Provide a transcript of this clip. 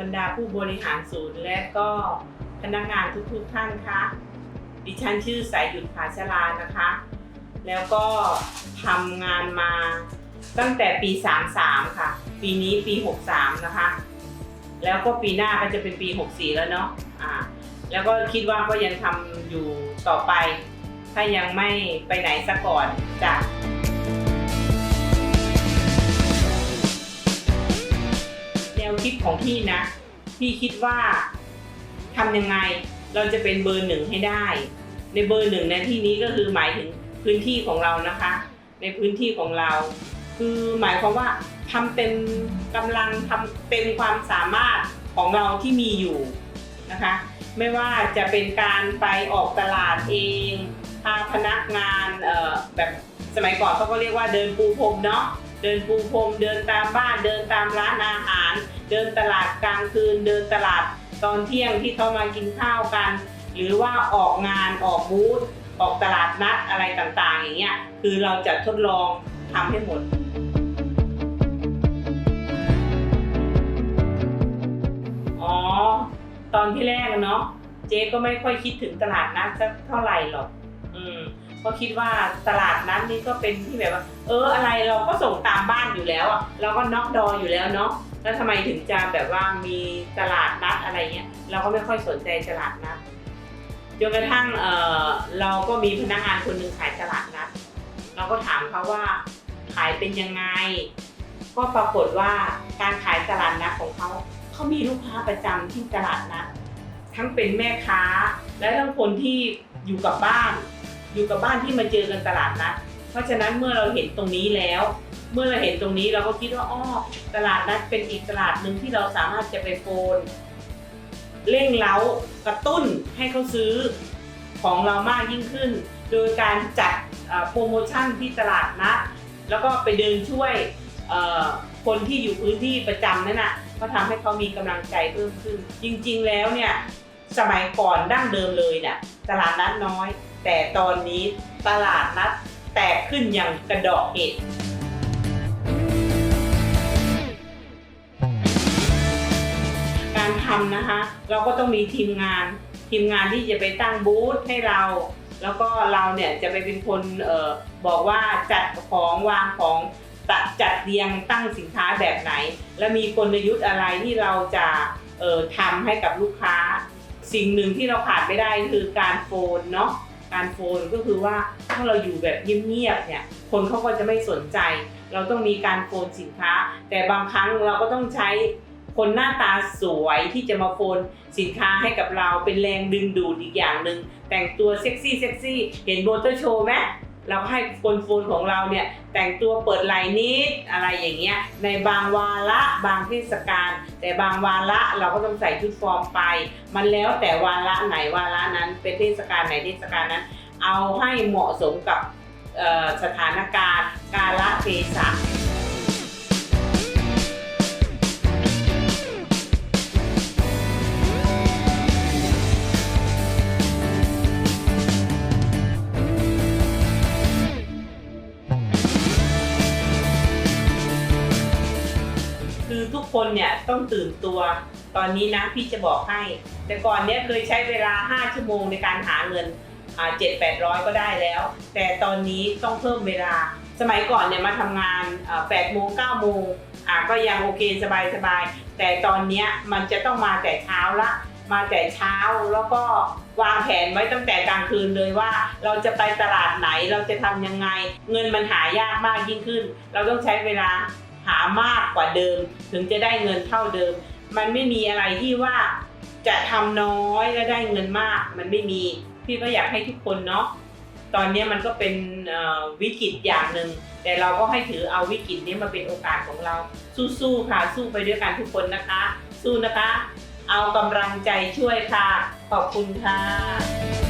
บรรดาผู้บริหารศูนย์และก็พนักงานทุกๆท่านคะดิฉันชื่อสายหยุดผาชลานะคะ แล้วก็ทำงานมาตั้งแต่ปี 33 ค่ะ ปีนี้ปี 63 นะคะ แล้วก็ปีหน้าก็จะเป็นปี 64 แล้วเนาะอ่าแล้วก็คิดว่าก็ยังทำอยู่ต่อไป ถ้ายังไม่ไปไหนซะก่อนจ้ะ ของพี่นะ พี่คิดว่าทำยังไงเราจะเป็นเบอร์หนึ่งให้ได้ ในเบอร์หนึ่งในที่นี้ก็คือหมายถึงพื้นที่ของเรานะคะ ในพื้นที่ของเรา คือหมายความว่าทำเต็มกำลังทำเต็มความสามารถของเราที่มีอยู่นะคะ ไม่ว่าจะเป็นการไปออกตลาดเองพาพนักงานแบบสมัยก่อนเขาก็เรียกว่าเดินปูพรมเนาะเดินปูพรมเดินตามบ้านเดินตามร้านอาหาร เดินตลาดกลางคืนเดินตลาดตอนเที่ยงที่เขามากินข้าวกัน หรือว่าออกงานออกบูธออกตลาดนัดอะไรต่างๆ อย่างเงี้ยคือเราจะทดลองทำให้หมดอ๋อตอนที่แรกเนาะเจ๊ก็ไม่ค่อยคิดถึงตลาดนัดสักเท่าไหร่หรอก อืมเพราคิดว่าตลาดนัดนี่ก็เป็นที่แบบว่า เอออะไรเราก็ส่งตามบ้านอยู่แล้วอะเราก็น็อกดออยู่แล้วเนาะแล้วทำไมถึงจะแบบว่ามีตลาดนัดอะไรเงี้ยเราก็ไม่ค่อยสนใจตลาดนัดจนกระทั่งเออเราก็มีพนักงานคนหนึ่งขายตลาดนัดเราก็ถามเขาว่าขายเป็นยังไง ก็ปรากฏว่าการขายตลาดนัดของเขาเขามีลูกค้าประจำที่ตลาดนัดทั้งเป็นแม่ค้า และทั้งคนที่อยู่กับบ้าน อยู่กับบ้านที่มาเจอกันตลาดนัด เพราะฉะนั้นเมื่อเราเห็นตรงนี้แล้ว เมื่อเราเห็นตรงนี้เราก็คิดว่าอ้อตลาดนัดเป็นอีกตลาดหนึ่งที่เราสามารถจะไปโฟนเร่งเล้ากระตุ้นให้เขาซื้อของเรามากยิ่งขึ้น โดยการจัดโปรโมชั่นที่ตลาดนัดแล้วก็ไปเดินช่วยคนที่อยู่พื้นที่ประจำนั่นน่ะก็ทำให้เขามีกำลังใจเพิ่มขึ้น จริงๆแล้วเนี่ยสมัยก่อนดั้งเดิมเลยเนี่ยตลาดนัดน้อย แต่ตอนนี้ตลาดนัดแตกขึ้นอย่างกระดอกเห็ดการทำนะคะ เราก็ต้องมีทีมงาน ทีมงานที่จะไปตั้งบูธให้เรา แล้วก็เราเนี่ยจะไปเป็นคนออบอกว่าจัดของวางของตัดจัดเรียงตั้งสินค้าแบบไหน และมีกลยุทธ์อะไรที่เราจะออทำให้กับลูกค้า สิ่งหนึ่งที่เราขาดไม่ได้คือการโฟนเนาะ การโฟนก็คือว่าถ้าเราอยู่แบบเงียบๆเนี่ยคนเขาก็จะไม่สนใจ เราต้องมีการโฟนสินค้า แต่บางครั้งเราก็ต้องใช้คนหน้าตาสวยที่จะมาโฟนสินค้าให้กับเราเป็นแรงดึงดูดอีกอย่างหนึ่งแต่งตัวเซ็กซี่เซ็กซี่เห็นโบเตอร์โชว์ไหม เราก็ให้คนฟูนของเราเนี่ยแต่งตัวเปิดไหล่นิดอะไรอย่างเงี้ยในบางวาระบางเทศกาลแต่บางวาระเราก็ต้องใส่ชุดฟอร์มไป มันแล้วแต่วาระไหนวาระนั้น เป็นเทศกาลไหนเทศกาลนั้น เอาให้เหมาะสมกับสถานการณ์กาลเทศะ คนเนี่ยต้องตื่นตัว ตอนนี้นะพี่จะบอกให้ แต่ก่อนเนี้ยเคยใช้เวลา 5 ชั่วโมงในการหาเงินเจ็ดแปดร้อยก็ได้แล้ว แต่ตอนนี้ต้องเพิ่มเวลา สมัยก่อนเนี่ยมาทำงานแปดโมงเก้าโมงก็ยังโอเคสบายสบายๆแต่ตอนเนี้ยมันจะต้องมาแต่เช้าละ มาแต่เช้าแล้วก็วางแผนไว้ตั้งแต่กลางคืนเลยว่า เราจะไปตลาดไหนเราจะทำยังไง เงินมันหายากมากยิ่งขึ้น เราต้องใช้เวลา หามากกว่าเดิม ถึงจะได้เงินเท่าเดิม มันไม่มีอะไรที่ว่าจะทำน้อยแล้วได้เงินมาก มันไม่มีพี่ก็อยากให้ทุกคนเนาะตอนนี้มันก็เป็นวิกฤตอย่างหนึ่งแต่เราก็ให้ถือเอาวิกฤตนี้มาเป็นโอกาสของเรา สู้ๆค่ะสู้ไปด้วยกันทุกคนนะคะ สู้นะคะ เอากำลังใจช่วยค่ะ ขอบคุณค่ะ